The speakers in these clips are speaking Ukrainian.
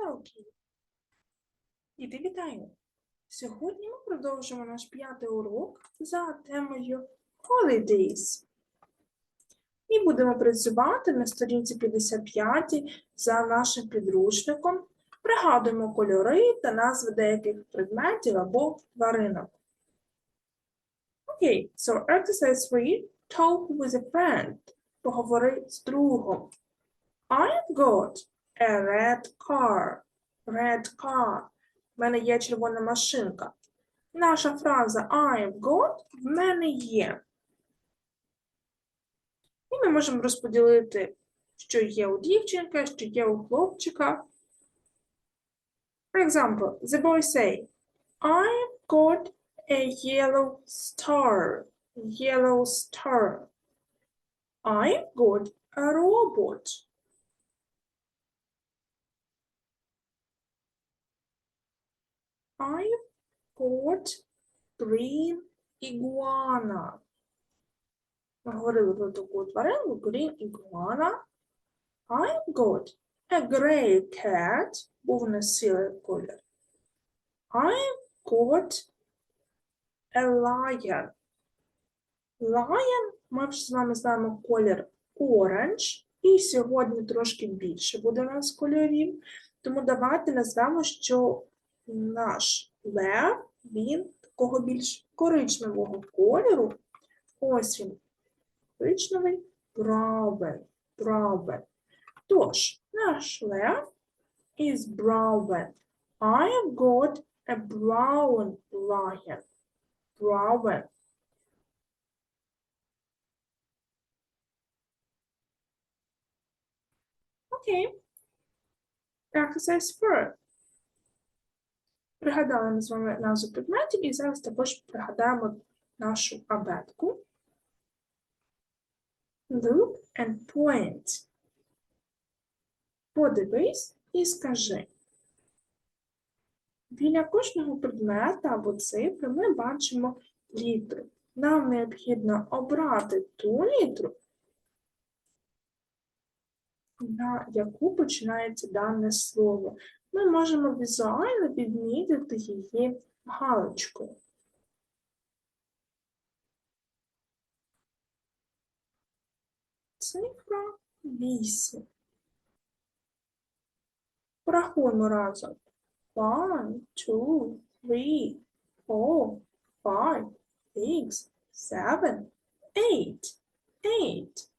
Hello, Діти, вітаю! Сьогодні ми продовжимо наш п'ятий урок за темою Holidays. І будемо працювати на сторінці 55 за нашим підручником. Пригадуємо кольори та назви деяких предметів або тваринок. Окей, so exercise 3. Talk with a friend. Поговори з другом. I've got a red car. Red car. В мене є червона машинка. Наша фраза I've got в мене є. І ми можемо розподілити, що є у дівчинки, що є у хлопчика. For example, the boy say, I've got a yellow star. Yellow star. I've got a robot. I've got green iguana. Говорили про таку тваринку green iguana. I've got a grey cat. У нас сірий колір. I've got a lion. Lion, ми вже з вами знаємо колір orange. І сьогодні трошки більше буде у нас кольорів. Тому давайте назвемо, що наш лев, він такого більш коричневого кольору. Ось він. Коричневий браун. Браун. Тож, наш лев is brown. I have got a brown lion. Brown. Окей. Exercise 4. Пригадали ми з вами назву предметів і зараз також пригадаємо нашу абетку. Look and point. Подивись і скажи. Біля кожного предмета або цифри ми бачимо літру. Нам необхідно обрати ту літру, на яку починається дане слово ми можемо візуально відмітити її галочкою. Цифра 8. Порахуємо разом. One, two, three, four, five, six, seven, eight. Eight.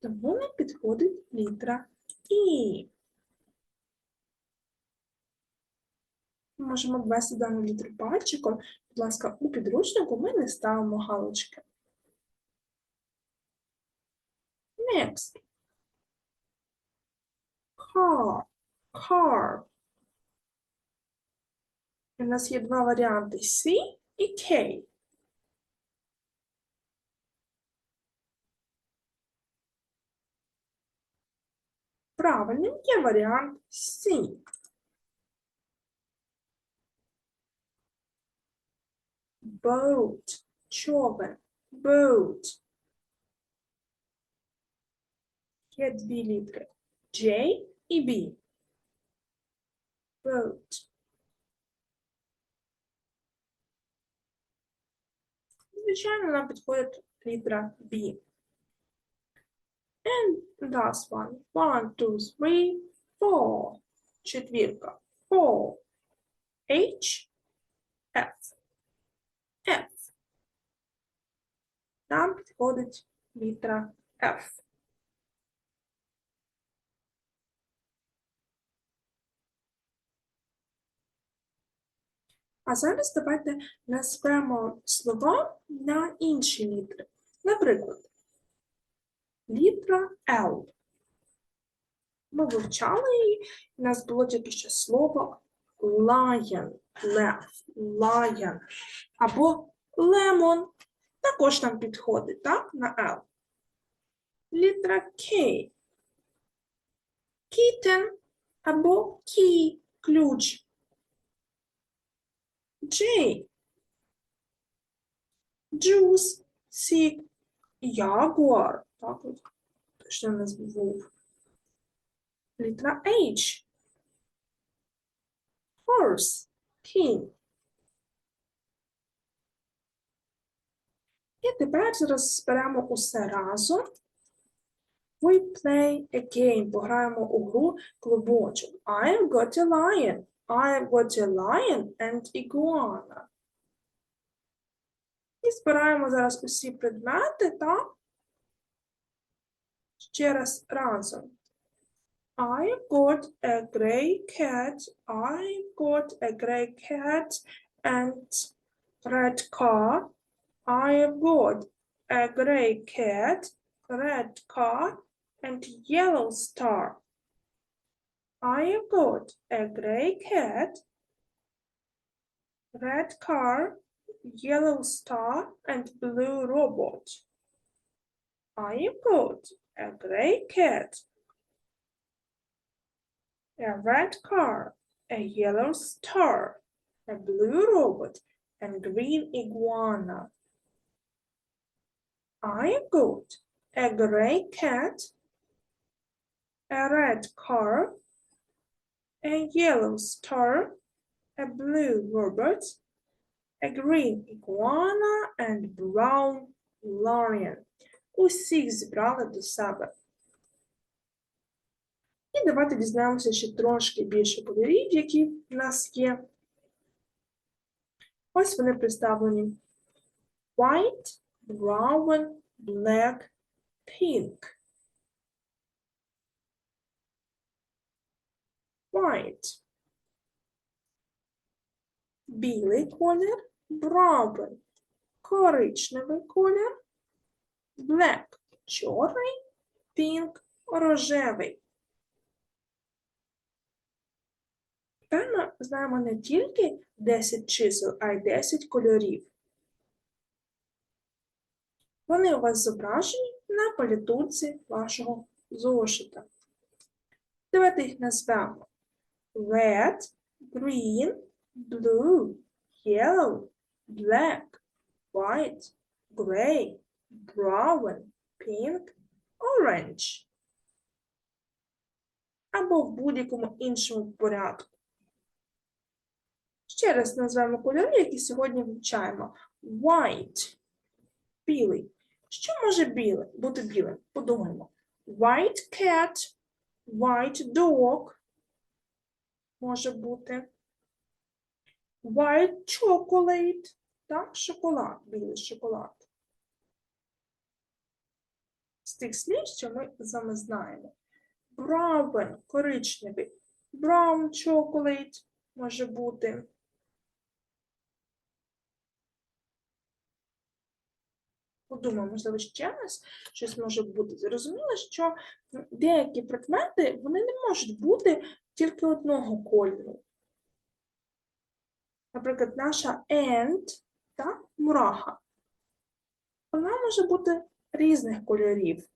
Тому не підходить літера І. Можемо ввести дану літеру пальчиком. Будь ласка, у підручнику ми не ставимо галочки. Next. Car. Car. У нас є два варіанти C і K. Правильним є варіант C. boat, човен, boat. Є дві літери J і B. Boat. Звичайно, нам підходить літера B. And last one. One, two, three, four. Четвірка. Four. H, F. F. Нам підходить літера F. А зараз давайте назвемо слова на інші літери. Наприклад, літера L. Ми вивчали її, у нас було тільки ще слово lion, лев, lion. Або lemon. Також нам підходить, так, на L. Літера K. Kitten або key, ключ. J. Juice, сік, ягуар. Так, от, точно у нас був. Літера H. horse, кінь. І тепер зараз зберемо усе разом. We play a game. Пограємо у гру клубочок. I've got a lion. I've got a lion and iguana. І збираємо зараз усі предмети та ще раз разом. I've got a grey cat. I've got a grey cat and red car. I've got a grey cat, red car, and yellow star. I've got a grey cat, red car, yellow star, and blue robot. I've got a grey cat, a red car, a yellow star, a blue robot, and green iguana. I've got a grey cat, a red car, a yellow star, a blue robot, a green iguana and brown lion. Усіх зібрали до себе. І давайте дізнаємося ще трошки більше кольорів, які в нас є. Ось вони представлені. White, brown, black, pink. White. Білий колір, brown, коричневий колір, black, чорний, pink, рожевий. Ми знаємо не тільки 10 чисел, а й 10 кольорів. Вони у вас зображені на політурці вашого зошита. Давайте їх назвемо Red, Green, Blue, Yellow, Black, White, Gray, Brown, Pink, Orange. Або в будь-якому іншому порядку. Ще раз назвемо кольори, які сьогодні вивчаємо. White – білий. Що може біле, бути білим? Подумаємо. White cat, white dog може бути. White chocolate, так, шоколад, білий шоколад. З тих слів, що ми з вами знаємо. Brown – коричневий. Brown chocolate може бути. Подумаємо, можливо, ще раз щось може бути. Зрозуміло, що деякі предмети вони не можуть бути тільки одного кольору. Наприклад, наша ant, та, мураха, вона може бути різних кольорів.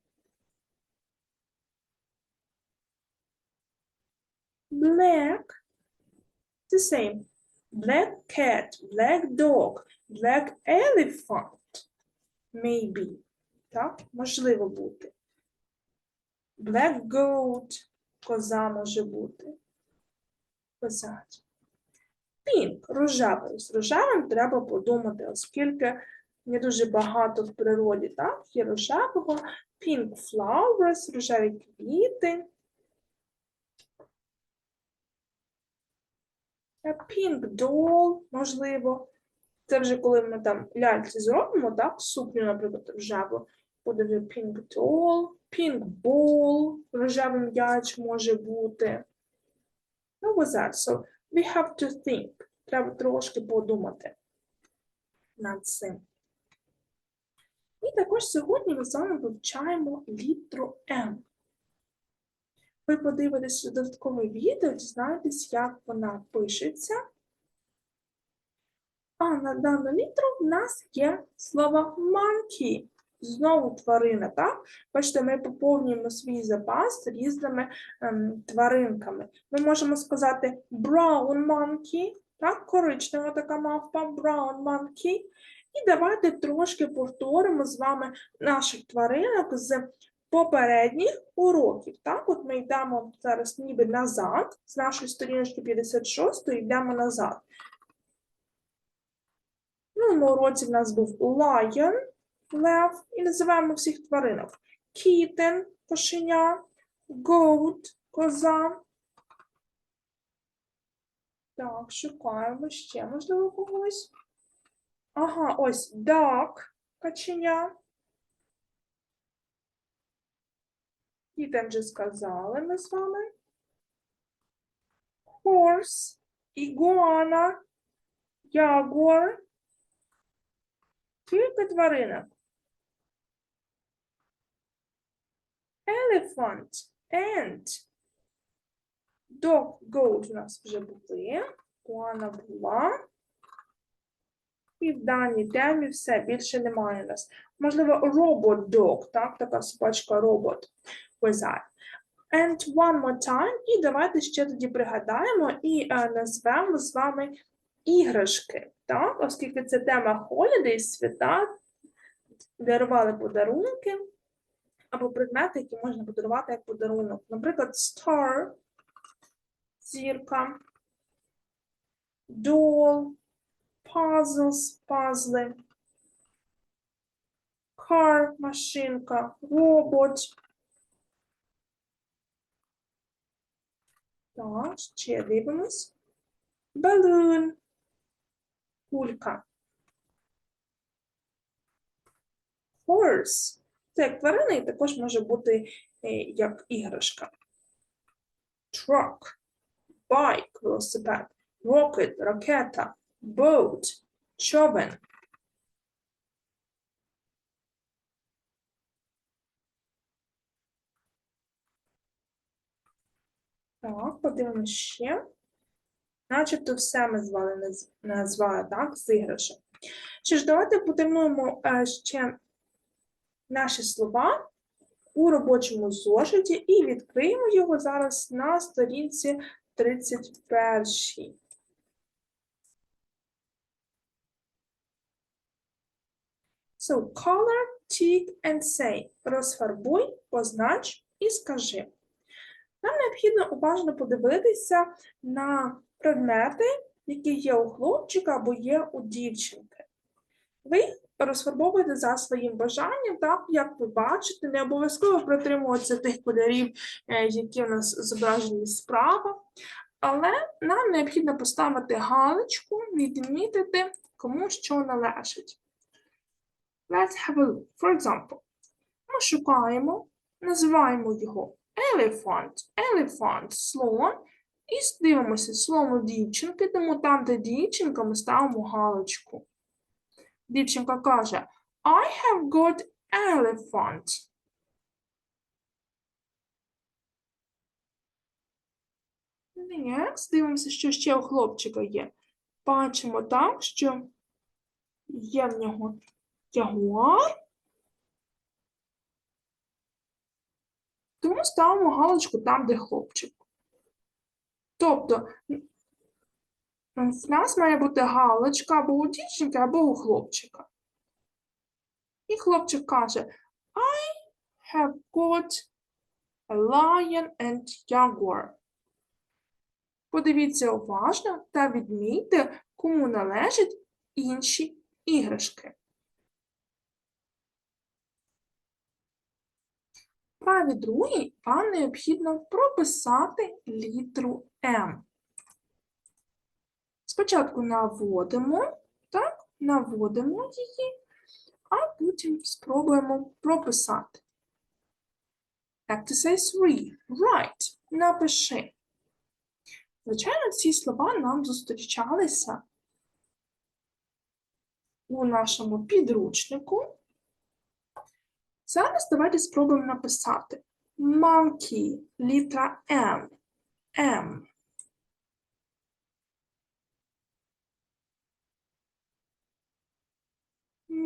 Black – the same. Black cat, black dog, black elephant. Maybe. Так, можливо бути. Black goat, коза може бути. Козач. Pink, рожевий. З рожевим треба подумати, оскільки не дуже багато в природі, так? Є рожевого. Pink flowers, рожеві квіти. А Pink doll, можливо. Це вже коли ми там ляльці зробимо, так, сукню, наприклад, рожеву, doll, pink ball, рожевий м'яч може бути. Ну. So, we have to think. Треба трошки подумати над цим. І також сьогодні ми з вами вивчаємо літру М. Ви подивитесь додаткове відео, дізнаєтесь, як вона пишеться. А на дану літру в нас є слово monkey. Знову тварина, так? Бачите, ми поповнюємо свій запас різними ем, тваринками. Ми можемо сказати brown monkey, так? коричнева така мавпа, brown monkey. І давайте трошки повторимо з вами наших тваринок з попередніх уроків. Так, от ми йдемо зараз ніби назад, з нашої сторіночки 56 йдемо назад. Ну, на уроці в нас був lion, лев, і називаємо всіх тваринок. Kitten – кошеня, goat – коза. Так, шукаємо ще, можливо, когось. Ага, ось duck – каченя. Kitten вже сказали ми з вами. Horse – ігуана, ягуар. Кілька тваринок. Elephant, ant. Dog, goat у нас вже були. Iguana була. І в даній темі все, більше немає у нас. Можливо, robot dog, так, така собачка робот. And one more time. І давайте ще тоді пригадаємо і е, назвемо з вами іграшки, так? Оскільки це тема holidays, свята, дарували подарунки або предмети, які можна подарувати як подарунок. Наприклад, star, зірка, doll, puzzles, пазли, car, машинка, робот. Так, ще дивимось. Balloon, кулька. Horse. Це як тварина і також може бути е, як іграшка. Truck, bike, велосипед, rocket, ракета, boat, човен. Так, подивимось ще. Начебто все ми звали наз- назвали, так, з іграшок. Ж, давайте потренуємо е, ще наші слова у робочому зошиті і відкриємо його зараз на сторінці 31. So, color, tick and say. Розфарбуй, познач і скажи. Нам необхідно уважно подивитися на предмети, які є у хлопчика або є у дівчинки. Ви розфарбовуєте за своїм бажанням, так як ви бачите, не обов'язково притримуватися тих кольорів, е, які у нас зображені справа, але нам необхідно поставити галочку, відмітити, кому що належить. Let's have a look. For example, ми шукаємо, називаємо його elephant, elephant, слон, і дивимося слово дівчинки, тому там, де дівчинка, ми ставимо галочку. Дівчинка каже, I have got elephant. Next, дивимося, що ще у хлопчика є. Бачимо так, що є в нього ягуар. Тому ставимо галочку там, де хлопчик. Тобто, в нас має бути галочка або у дівчинки, або у хлопчика. І хлопчик каже: I have got a lion and jaguar. Подивіться уважно та відмійте, кому належать інші іграшки. Праві другій вам необхідно прописати літеру М. Спочатку наводимо, так, наводимо її, а потім спробуємо прописати. Exercise 3. Write. Напиши. Звичайно, ці слова нам зустрічалися у нашому підручнику. Зараз давайте спробуємо написати. Monkey, літера М. М.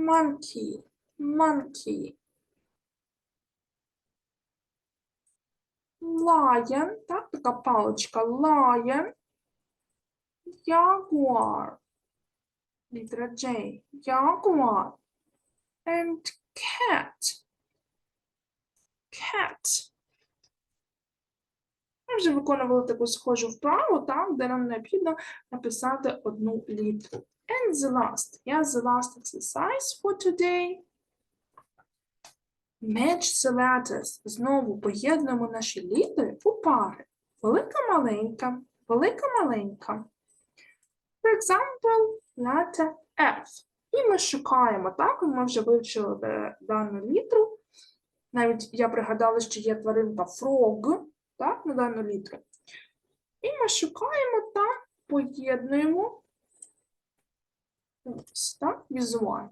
Monkey, monkey. Lion, так, така паличка. Lion. Jaguar. Літера J. Jaguar. And cat. cat. Ми вже виконували таку схожу вправу, так, де нам необхідно написати одну літеру. And the last. Yeah, the last exercise for today. Match the letters. Знову поєднуємо наші літери у пари. Велика маленька, велика маленька. For example, letter F. І ми шукаємо, так? Ми вже вивчили е, дану літеру. Навіть я пригадала, що є тваринка frog, так, на дану літеру. І ми шукаємо та поєднуємо так, візуально.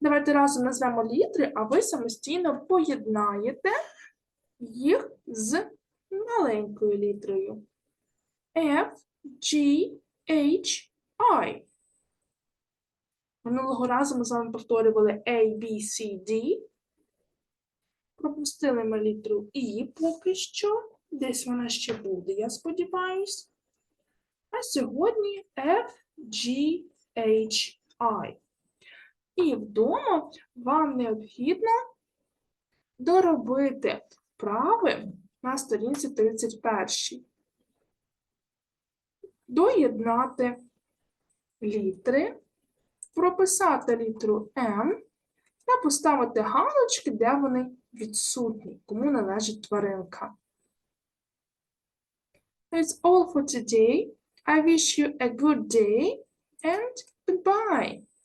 Давайте разом назвемо літери, а ви самостійно поєднаєте їх з маленькою літерою. F, G, H, I. Минулого разу ми з вами повторювали A, B, C, D. Пропустили ми літеру І поки що. Десь вона ще буде, я сподіваюсь. А сьогодні F, G, H, I. І вдома вам необхідно доробити вправи на сторінці 31. Доєднати літери, прописати літеру М та поставити галочки, де вони відсутні, кому належить тваринка. That's all for today. I wish you a good day and goodbye.